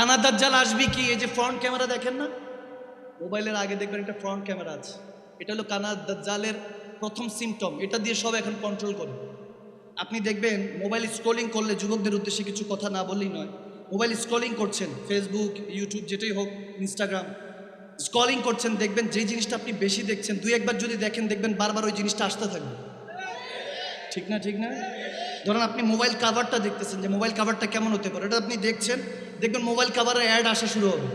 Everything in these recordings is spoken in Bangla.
কানা দাজ্জাল আসবি কি? এই যে ফ্রন্ট ক্যামেরা দেখেন না? মোবাইলের আগে দেখবেন একটা ফ্রন্ট ক্যামেরা আছে। এটা হলো কানা দাজ্জালের প্রথম সিমটম এটা দিয়ে সব এখন কন্ট্রোল করে। আপনি দেখবেন মোবাইল স্ক্রলিং করলে যুবকদের উদ্দেশ্যে কিছু কথা না বললেই নয়। মোবাইল স্ক্রলিং করছেন ফেসবুক ইউটিউব যেটাই হোক ইনস্টাগ্রাম স্ক্রলিং করছেন, দেখবেন যে জিনিসটা আপনি বেশি দেখছেন, দুই একবার যদি দেখেন, দেখবেন বারবার ওই জিনিসটা আসতে থাকবে। ঠিক না ঠিক না? ধরেন আপনি মোবাইল কাভারটা দেখতেছেন, যে মোবাইল কাভারটা কেমন হতে পারে? এটা আপনি দেখছেন দেখবেন মোবাইল কাভারের অ্যাড আসা শুরু হবে।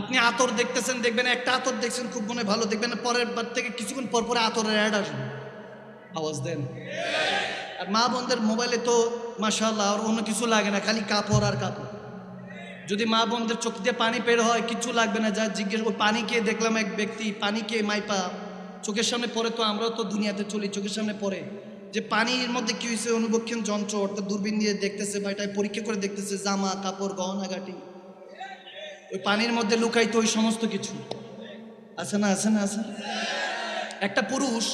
আপনি আতর দেখতেছেন, দেখবেন একটা আতর দেখছেন, খুব মনে ভালো। দেখবেন পরের বার থেকে কিছুক্ষণ পর পরে আতরের অ্যাড আসবে। আওয়াজ দেন। আর মা বোনদের মোবাইলে তো মাশাল্লাহ আর অন্য কিছু লাগে না, খালি কাপড় আর কাপড়। যদি মা বোনদের চোখ দিয়ে পানি বের হয়, কিছু লাগবে না, যা জিজ্ঞেস ওই পানি খেয়ে দেখলাম এক ব্যক্তি, পানি খেয়ে মাইপা। চোখের সামনে পড়ে তো আমরাও তো দুনিয়াতে চলি, চোখের সামনে পড়ে। যে পানির মধ্যে কি হয়েছে অনুবক্ষণ যন্ত্র অর্থাৎ দূরবীন দিয়ে দেখতেছে বা এটা পরীক্ষা করে দেখতেছে জামা, কাপড় গহনাগাটি ওই পানির মধ্যে লুকাইতো ওই সমস্ত কিছু। আছে না আছে না, আছে? একটা পুরুষ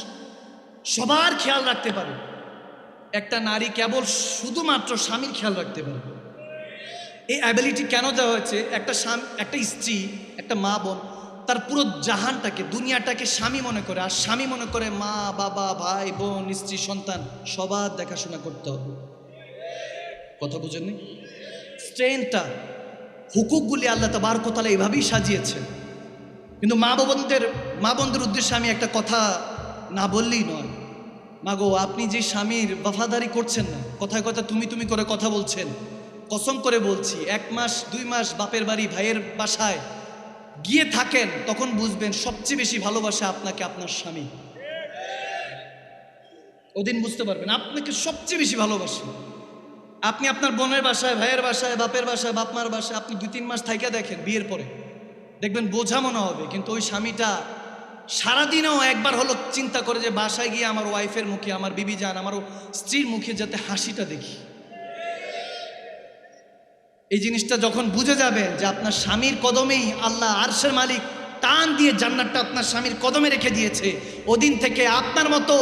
সবার খেয়াল রাখতে পারে। একটা নারী কেবল শুধুমাত্র স্বামীর খেয়াল রাখতে পারে। এই অ্যাবিলিটি কেন দেওয়া হয়েছে? একটা স্বামী, একটা স্ত্রী, একটা মা বোন তার পুরো জাহানটাকে, দুনিয়াটাকে স্বামী মনে করে, আর স্বামী মনে করে মা, বাবা, ভাই, বোন, স্ত্রী, সন্তান, সবার দেখাশোনা করতে হবে। কথা বুঝেননি? স্ট্রেনটা হুকুকগুলি আল্লাহ তাবার কোতালা এভাবেই সাজিয়েছে। কিন্তু মা বোনদের মা বোনদের উদ্দেশ্যে আমি একটা কথা না বললেই নয়। মা গো আপনি যে স্বামীর বাফাদারি করছেন না, কথায় কথা তুমি তুমি করে কথা বলছেন, কসম করে বলছি, এক মাস, দুই মাস বাপের বাড়ি, ভাইয়ের বাসায় গিয়ে থাকেন, তখন বুঝবেন সবচেয়ে বেশি ভালোবাসা আপনাকে আপনার স্বামী। ওদিন বুঝতে পারবেন, আপনাকে সবচেয়ে বেশি ভালোবাসে। আপনি আপনার বোনের বাসায়, ভাইয়ের বাসায়, বাপের বাসায়, বাপমার বাসায় আপনি দুই, তিন মাস থাইকা দেখেন বিয়ের পরে। দেখবেন বোঝা মনে হবে, কিন্তু ওই স্বামীটা সারাদিনও একবার হলো চিন্তা করে যে বাসায় গিয়ে আমার ওয়াইফের মুখে, আমার বিবি যান, আমার স্ত্রীর মুখে যাতে হাসিটা দেখি। এই জিনিসটা যখন বুঝে যাবেন যে আপনার স্বামীর কদমেই আল্লাহ আরশের মালিক টান দিয়ে জান্নাতটা আপনার স্বামীর কদমে রেখে দিয়েছে, ওদিন থেকে আপনার মতো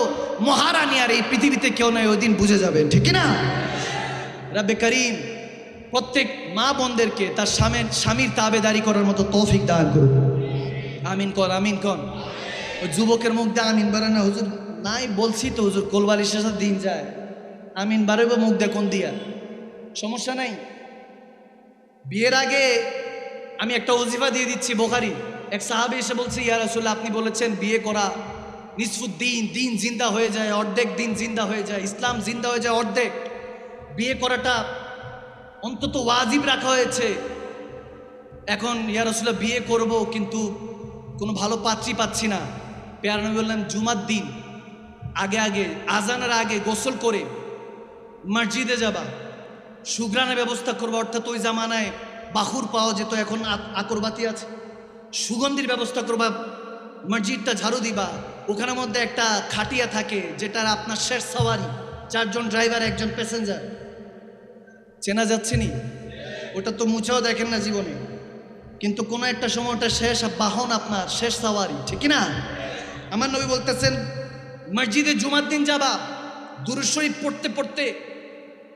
মহারানী আর এই পৃথিবীতে কেউ নয় ওদিন বুঝে যাবেন ঠিক না রাব্বে করিম, প্রত্যেক মা বোনদেরকে তার স্বামীর স্বামীর তাবেদারি করার মতো তৌফিক দান করুন। আমিন কর আমিন কর। ওই যুবকের মুখ দিয়ে আমিন বারে না হুজুর, নাই বলছি তো হুজুর কোলবালিশের সাথে দিন যায়। আমিন বারে বা মুখ দেখুন দিয়া? সমস্যা নাই? বিয়ের আগে আমি একটা ওজিফা দিয়ে দিচ্ছি বোখারি। এক সাহাবি এসে বলছে, ইয়া রাসূলুল্লাহ, আপনি বলেছেন বিয়ে করা নিসফুদ্দিন, দিন জিন্দা হয়ে যায়, অর্ধেক দিন জিন্দা হয়ে যায়, ইসলাম জিন্দা হয়ে যায় অর্ধেক। বিয়ে করাটা অন্তত ওয়াজিব রাখা হয়েছে। এখন, ইয়া রাসূলুল্লাহ, বিয়ে করব, কিন্তু কোনো ভালো পাত্রী পাচ্ছি না। পেয়ার নবী বললেন, জুমার দিন, আগে আগে, আজানের আগে গোসল করে মসজিদে যাবা। সুগ্রানের ব্যবস্থা করবা, অর্থাৎ ওই জামানায় বাহুর পাওয়া যেত, এখন আকরবাতি আছে। সুগন্ধির ব্যবস্থা করবা, মসজিদটা ঝাড়ু দিবা, ওখানের মধ্যে একটা খাটিয়া থাকে, যেটার আপনার শেষ সাওয়ারি, চারজন ড্রাইভার একজন প্যাসেঞ্জার চেনা যাচ্ছে নি? ওটা তো মুছেও দেখেন না জীবনে। কিন্তু কোনো একটা সময় ওটা শেষ বাহন আপনার, শেষ সাওয়ারি, ঠিক না? আমার নবী বলতেছেন, মসজিদে জুমার দিন যাবা দুরুশরীফ পড়তে পড়তে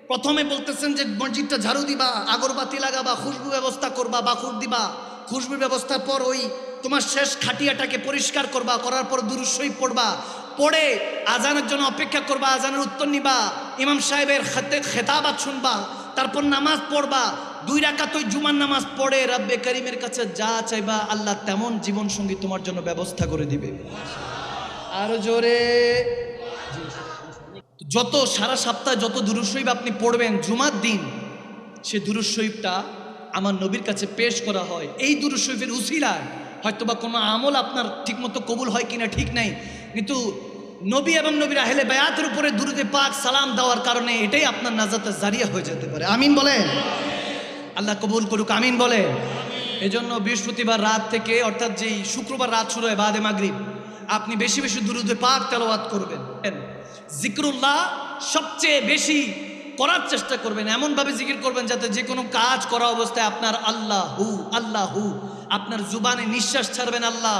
প্রথমে বলতেছেন যে মসজিদটা ঝাড়ু দিবা, আগরবাতি লাগাবা, খুশবু ব্যবস্থা করবা বাকুর দিবা। খুশবু ব্যবস্থার পর ওই তোমার শেষ খাটিয়াটাকে পরিষ্কার করবা, করার পর দুরুশরীফ পড়বা। পড়ে আজানের জন্য অপেক্ষা করবা, আজানের উত্তর নিবা। ইমাম সাহেবের খেতে খেতাবাত শুনবা, তারপর নামাজ পড়বা। দুই রাকাত ওই জুমার নামাজ পড়ে, রাব্বে করিমের কাছে যা চাইবা, আল্লাহ তেমন জীবন সঙ্গী তোমার জন্য ব্যবস্থা করে দিবে। আরও জোরে। যত সারা সপ্তাহে যত দুরুশরীফ আপনি পড়বেন জুমার দিন, সে দুরুশরীফটা আমার নবীর কাছে পেশ করা হয়। এই দুরুশরীফের উসিলায় হয়তোবা কোনো আমল আপনার ঠিকমতো কবুল হয় কিনা ঠিক নাই, কিন্তু নবী এবং নবীর আহলে বায়াতের উপরে দুরুদে পাক সালাম দেওয়ার কারণে এটাই আপনার নাজাতে জারিয়া হয়ে যেতে পারে। আমিন বলেন? আল্লাহ কবুল করুক, আমিন বলে এজন্য বৃহস্পতিবার রাত থেকে, অর্থাৎ যেই শুক্রবার রাত শুরু হয় বাদে মাগরিব, আপনি বেশি বেশি দুরুদে পাক তেলাওয়াত করবেন। জিক্রুল্লাহ সবচেয়ে বেশি করার চেষ্টা করবেন, এমনভাবে জিকির করবেন যাতে যে কোনো কাজ করা অবস্থায় আপনার আল্লাহ হু আল্লাহ হু আপনার জুবানে নিঃশ্বাস ছাড়বেন আল্লাহ,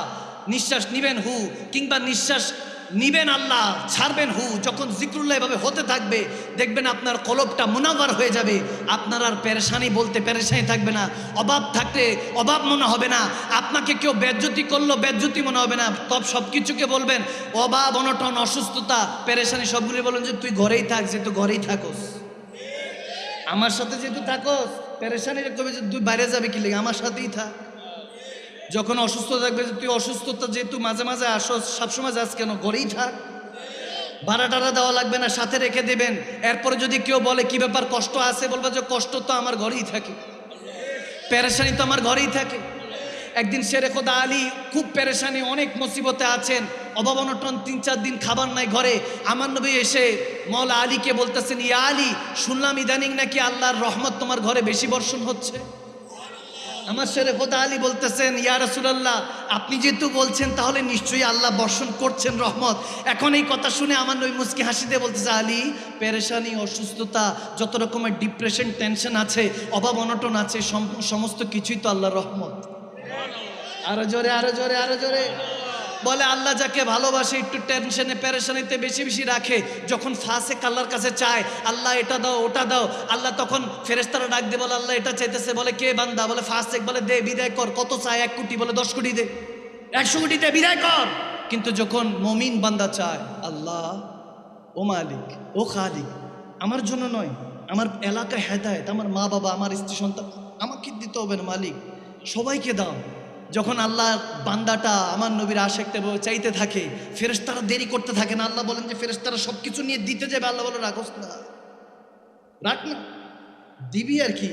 নিঃশ্বাস নিবেন হু, কিংবা নিঃশ্বাস নিবেন আল্লাহ, ছাড়বেন হু। যখন জিক্রুল্লাহ এভাবে হতে থাকবে, দেখবেন আপনার কলবটা মুনাবার হয়ে যাবে। আপনার আর পেরেশানি বলতে পেরেশানি থাকবে না। অভাব থাকতে অভাব মনে হবে না। আপনাকে কেউ বেজ্জতি করল, বেজ্জতি মনে হবে না। তব সব কিছুকে বলবেন, অভাব, অনটন, অসুস্থতা, পেরেশানি সবগুলি বলেন যে, তুই ঘরেই থাক, যে তুই ঘরেই থাকোস। আমার সাথে যেহেতু থাকোস পেরেশানি কবে যে তুই বাইরে যাবে কি লেগে? আমার সাথেই থাক। যখন অসুস্থ থাকবে তুই অসুস্থতা যেহেতু মাঝে মাঝে আসো, সবসময় যাস কেন? ঘরেই থাক ভাড়া টাড়া দেওয়া লাগবে না, সাথে রেখে দেবেন। এরপরে যদি কেউ বলে, কি ব্যাপার, কষ্ট আছে? বলবে যে, কষ্ট তো আমার ঘরেই থাকে। পেরেশানি তো আমার ঘরেই থাকে। একদিন শেরে খোদা আলী খুব পেরেশানি, অনেক মুসিবতে আছেন। অভাব অনটন, তিন চার দিন খাবার নাই ঘরে। আমার নবী এসে মৌলা আলীকে বলতেছেন, ইয়া আলী, শুনলাম ইদানিং নাকি আল্লাহর রহমত তোমার ঘরে বেশি বর্ষণ হচ্ছে। আমার শেরে হোদা আলী বলতেছেন, ইয়া রসুলাল্লাহ, আপনি যেহেতু বলছেন, তাহলে নিশ্চয়ই আল্লাহ বর্ষণ করছেন রহমত। এখন এই কথা শুনে আমার নই মুসকি হাসি দিয়ে বলতেছে, আলী, পেরেশানি, অসুস্থতা, যত রকমের ডিপ্রেশন টেনশন আছে, অভাব, অনটন আছে সমস্ত কিছুই তো আল্লাহ রহমত। আরও জোরে আরও জোরে আরও জোরে। বলে, আল্লাহ যাকে ভালোবাসে, একটু টেনশনে পেরেশানিতে বেশি বেশি রাখে। যখন ফাঁসে আল্লাহর কাছে চায়, আল্লাহ এটা দাও, ওটা দাও। আল্লাহ তখন ফেরেস্তারা ডাক দে বলে, আল্লাহ এটা চাইতেছে। বলে, কে বান্দা? বলে, ফাঁসেক। বলে, দে, বিদায় কর। কত চায়? এক কোটি। বলে, দশ কোটি দে। একশো কোটি দে, বিদায় কর। কিন্তু যখন মমিন বান্দা চায়, আল্লাহ, ও মালিক, ও খালিক, আমার জন্য নয়, আমার এলাকা হেদায়ত, আমার মা বাবা আমার স্ত্রী সন্তান আমাকে দিতে হবে না মালিক, সবাইকে দাও। যখন আল্লাহ বান্দাটা আমার নবীর আশেকটা চাইতে থাকে, ফেরেশতারা দেরি করতে থাকে না, আল্লাহ বলেন যে ফেরেশতারা সব কিছু নিয়ে দিতে যাবে, আল্লাহ বলে রাখোস না। রাখ না। দিবি আর কি?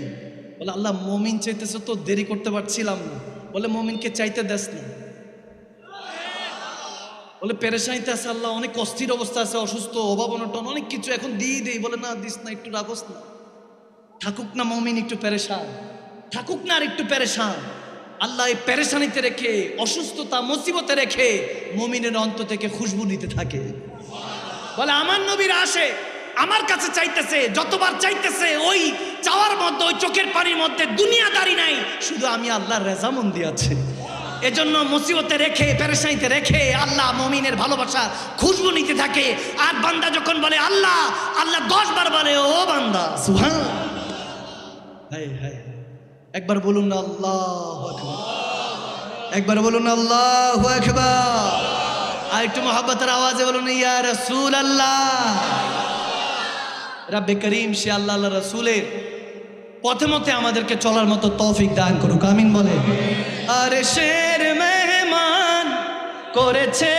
বলে, আল্লাহ, মমিন চাইতেছে তো দেরি করতে পারছিলাম না। বলে, মমিনকে চাইতে দেস না। বলে, পেরেশানিতে আছে আল্লাহ, অনেক অস্থির অবস্থা আছে, অসুস্থ, অভাব, অনটন, অনেক কিছু এখন দিয়ে দেই। বলে, না, দিস না, একটু রাখোস না। থাকুক না মমিন, একটু পেরেশান। থাকুক না আর একটু পেরেশান। আল্লাহ এই পেরেশানিতে রেখে, অসুস্থতা, মুসিবতে রেখে মমিনের অন্ত থেকে খুশবু নিতে থাকে। বলে, আমার নবীর আসে, আমার কাছে চাইতেছে, যতবার চাইতেছে, ওই চাওয়ার মধ্যে, ওই চোখের পানির মধ্যে দুনিয়া দুনিয়াদারি নাই, শুধু আমি আল্লাহর রেজামন্দি আছে। এজন্য মুসিবতে রেখে, পেরেশানিতে রেখে আল্লাহ মমিনের ভালোবাসা খুশবু নিতে থাকে। আর বান্দা যখন বলে, আল্লাহ আল্লাহ দশ বার বলে, ও বান্দা সুহান হায় হায়। একবার বলুন আল্লাহ একবার বলুন আল্লাহ আর একটু মোহাব্বতের আওয়াজে বলুন, ইয়া রসুল আল্লাহ রাব্বে করিম, সে আল্লাহ আল্লাহ রসুলের পথে মতে আমাদেরকে চলার মতো তৌফিক দান করুক, আমিন বলে। আরে শের মেহমান করেছে